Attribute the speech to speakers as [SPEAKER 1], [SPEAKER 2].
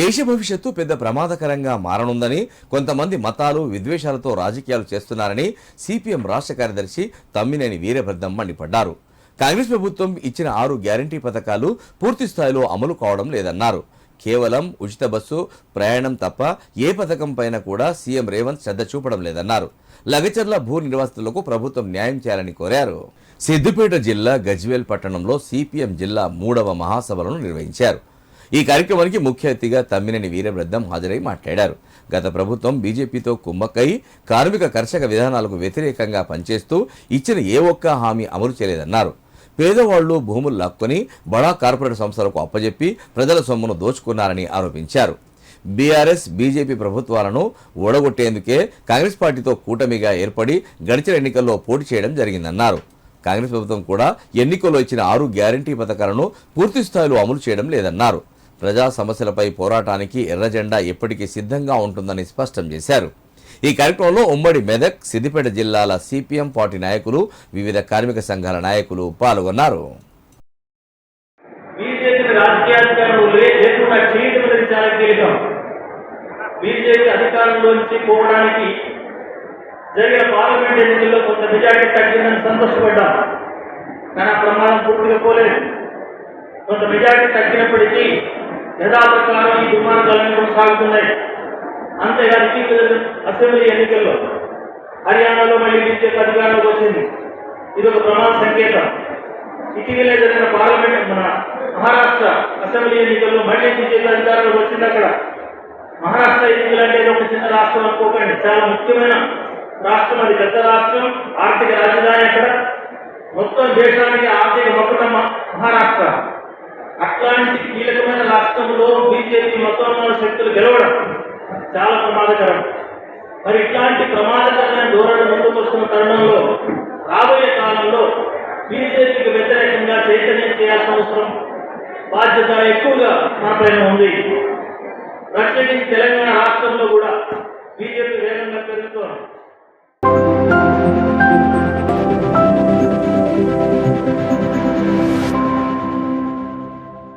[SPEAKER 1] దేశ భవిష్యత్తు పెద్ద ప్రమాదకరంగా మారనుందని కొంతమంది మతాలు విద్వేషాలతో రాజకీయాలు చేస్తున్నారని సిపిఎం రాష్ట్ర కార్యదర్శి తమ్మినేని వీరభద్రం మండిపడ్డారు. కాంగ్రెస్ ప్రభుత్వం ఇచ్చిన ఆరు గ్యారంటీ పథకాలు పూర్తి స్థాయిలో అమలు కావడం లేదన్నారు. కేవలం ఉచిత బస్సు ప్రయాణం తప్ప ఏ పథకం పైన కూడా సీఎం రేవంత్ శ్రద్ధ చూపడం లేదన్నారు. లగచర్ల భూ నిర్వాసితులకు ప్రభుత్వం న్యాయం చేయాలని కోరారు. సిద్దిపేట జిల్లా గజ్వేల్ పట్టణంలో సిపిఎం జిల్లా మూడవ మహాసభలను నిర్వహించారు. ఈ కార్యక్రమానికి ముఖ్య అతిథిగా తమ్మినేని వీరభద్రం హాజరై మాట్లాడారు. గత ప్రభుత్వం బీజేపీతో కుమ్మక్కై కార్మిక కర్షక విధానాలకు వ్యతిరేకంగా పనిచేస్తూ ఇచ్చిన ఏ ఒక్క హామీ అమలు చేయలేదన్నారు. పేదవాళ్ళు భూములు లాక్కొని బడా కార్పొరేట్ సంస్థలకు అప్పజెప్పి ప్రజల సొమ్మును దోచుకున్నారని ఆరోపించారు. బీఆర్ఎస్ బీజేపీ ప్రభుత్వాలను ఓడగొట్టేందుకే కాంగ్రెస్ పార్టీతో కూటమిగా ఏర్పడి గడిచిన ఎన్నికల్లో పోటీ చేయడం జరిగిందన్నారు. కాంగ్రెస్ ప్రభుత్వం కూడా ఎన్నికల్లో ఇచ్చిన ఆరు గ్యారంటీ పథకాలను పూర్తి స్థాయిలో అమలు చేయడం లేదన్నారు. ప్రజా సమస్యలపై పోరాటానికి ఎర్రజెండా ఎప్పటికీ సిద్ధంగా ఉంటుందని స్పష్టం చేశారు. ఈ కార్యక్రమంలో ఉమ్మడి మెదక్ సిద్దిపేట జిల్లాల సిపిఎం పార్టీ నాయకులు వివిధ కార్మిక సంఘాల నాయకులు పాల్గొన్నారు.
[SPEAKER 2] బీజేపీ అధికారంలోంచి పోవడానికి జరిగిన పార్లమెంట్ ఎన్నికల్లో కొంత మెజార్టీ తగ్గిందని సంతోషపడ్డాం. కానీ ఆ పూర్తిగా పోలేదు. కొంత మెజార్టీ తగ్గినప్పటికీ యథాప్రకారం ఈ దుర్మార్గాలన్నీ కొనసాగుతున్నాయి. అంతేగాని ఇటీవల అసెంబ్లీ ఎన్నికల్లో హర్యానాలో మళ్ళీ బీజేపీ అధికారంలోకి వచ్చింది. ఇది ఒక ప్రమాద సంకేతం. ఇటీవలే జరిగిన పార్లమెంట్ మన మహారాష్ట్ర అసెంబ్లీ ఎన్నికల్లో మళ్ళీ బీజేపీ అధికారంలోకి వచ్చింది అక్కడ. మహారాష్ట్ర ఎన్నికలు అంటే ఒక చిన్న రాష్ట్రం అనుకోకండి. చాలా ముఖ్యమైన రాష్ట్రం. అది పెద్ద రాష్ట్రం ఆర్థిక రాజధాని అక్కడ. మొత్తం దేశానికి ఆర్థిక మొక్కటం మహారాష్ట్ర. అట్లాంటి కీలకమైన రాష్ట్రంలో బీజేపీ మొత్తం శక్తులు గెలవడం చాలా ప్రమాదకరం. మరి ఇట్లాంటి ప్రమాదకరమైన ధోరణి ముందుకు వస్తున్న తరుణంలో రాబోయే కాలంలో బీజేపీకి వ్యతిరేకంగా చైతన్యం చేయాల్సిన అవసరం బాధ్యత ఎక్కువగా మనపైన ఉంది. ప్రత్యేకించి తెలంగాణ రాష్ట్రంలో కూడా బీజేపీ వేగంగా పెరుగుతోంది.